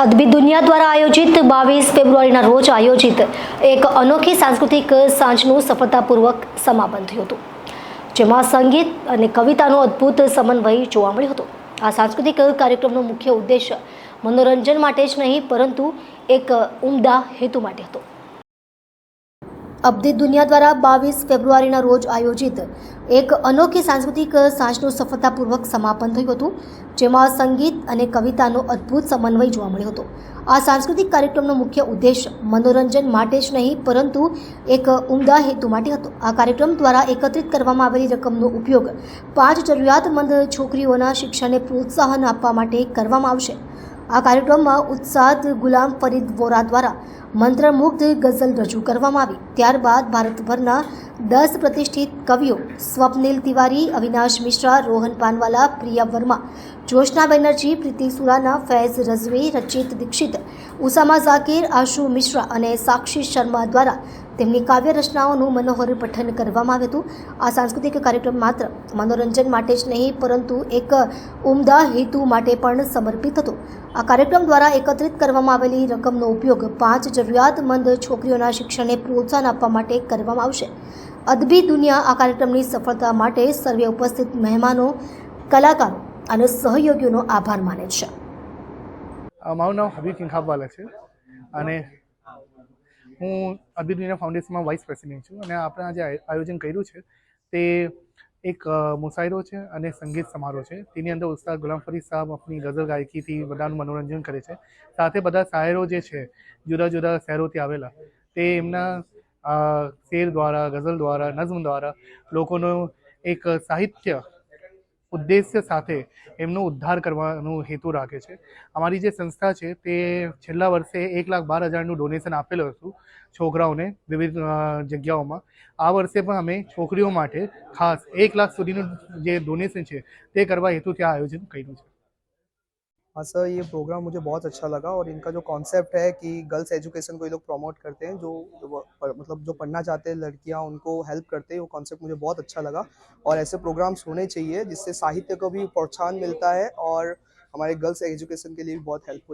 અદભુત દુનિયા દ્વારા આયોજિત બાવીસ ફેબ્રુઆરીના રોજ આયોજિત એક અનોખી સાંસ્કૃતિક સાંજનું સફળતાપૂર્વક સમાપન થયું હતું, જેમાં સંગીત અને કવિતાનો અદ્ભુત સમન્વય જોવા મળ્યો હતો. આ સાંસ્કૃતિક કાર્યક્રમનો મુખ્ય ઉદ્દેશ મનોરંજન માટે જ નહીં, પરંતુ એક ઉમદા હેતુ માટે હતો. અબધિત દુનિયા દ્વારા બાવીસ ફેબ્રુઆરીના રોજ આયોજિત એક અનોખી સાંસ્કૃતિક સાંજનું સફળતાપૂર્વક સમાપન થયું હતું, જેમાં સંગીત અને કવિતાનો અદ્ભુત સમન્વય જોવા મળ્યો હતો. આ સાંસ્કૃતિક કાર્યક્રમનો મુખ્ય ઉદ્દેશ મનોરંજન માટે જ નહીં, પરંતુ એક ઉમદા હેતુ માટે હતો. આ કાર્યક્રમ દ્વારા એકત્રિત કરવામાં આવેલી રકમનો ઉપયોગ પાંચ જરૂરિયાતમંદ છોકરીઓના શિક્ષણને પ્રોત્સાહન આપવા માટે કરવામાં આવશે. આ કાર્યક્રમમાં ઉત્સાદ ગુલામ ફરીદ વોરા દ્વારા મંત્રમુગ્ધ ગઝલ રજૂ કરવામાં આવી. ત્યારબાદ ભારતભરના દસ પ્રતિષ્ઠિત કવિઓ સ્વપ્નિલ તિવારી, અવિનાશ મિશ્રા, રોહન પાનવાલા, પ્રિયા વર્મા જોશના બેનર્જી, પ્રીતિ સુરાના, ફૈઝ રઝવી, રચિત દીક્ષિત ઉસામા ઝાકીર, આશુ મિશ્રા અને સાક્ષી શર્મા દ્વારા તેમની કાવ્ય રચનાઓનું મનોહર પઠન કરવામાં આવ્યું હતું. આ સાંસ્કૃતિક કાર્યક્રમ માત્ર મનોરંજન માટે જ નહીં, પરંતુ એક ઉમદા હેતુ માટે પણ સમર્પિત હતો. આ કાર્યક્રમ દ્વારા એકત્રિત કરવામાં આવેલી રકમનો ઉપયોગ પાંચ જરૂરિયાતમંદ છોકરીઓના શિક્ષણને પ્રોત્સાહન આપવા માટે કરવામાં આવશે. અદબી દુનિયા આ કાર્યક્રમની સફળતા માટે સર્વે ઉપસ્થિત મહેમાનો, કલાકારો અને સહયોગીઓનો આભાર માને છે. મારું નામ હબીબ કિંખાબાલા છે અને હું અદ્ભુત ફાઉન્ડેશનમાં વાઇસ પ્રેસિડેન્ટ છું અને આપણે આજે આયોજન કર્યું છે. તે એક મુસાયરો છે અને સંગીત સમારોહ છે. તેની અંદર ઉસ્તાદ ગુલામ ફરીદ સાહેબ આપણી ગઝલ ગાયકીથી બધાનું મનોરંજન કરે છે. સાથે બધા શાયરો જે છે, જુદા જુદા શહેરોથી આવેલા, તે એમના શેર દ્વારા, ગઝલ દ્વારા, નઝમ દ્વારા લોકોનો એક સાહિત્ય ઉદ્દેશ્ય સાથે એમનો ઉદ્ધાર કરવાનો હેતુ રાખે છે. અમારી જે સંસ્થા છે તે છેલ્લા વર્ષે એક લાખ બાર હજારનું ડોનેશન આપેલું હતું છોકરાઓને વિવિધ જગ્યાઓમાં. આ વર્ષે પણ અમે છોકરીઓ માટે ખાસ એક લાખ સુધીનું જે ડોનેશન છે તે કરવા હેતુથી આ આયોજન કર્યું છે. हाँ सर, ये प्रोग्राम मुझे बहुत अच्छा लगा और इनका जो कॉन्सेप्ट है कि गर्ल्स एजुकेशन को ये लोग प्रमोट करते हैं, जो मतलब जो पढ़ना चाहते हैं लड़कियाँ, उनको हेल्प करते हैं, वो कॉन्सेप्ट मुझे बहुत अच्छा लगा। और ऐसे प्रोग्राम्स होने चाहिए जिससे साहित्य को भी प्रोत्साहन मिलता है और हमारे गर्ल्स एजुकेशन के लिए भी बहुत हेल्पफुल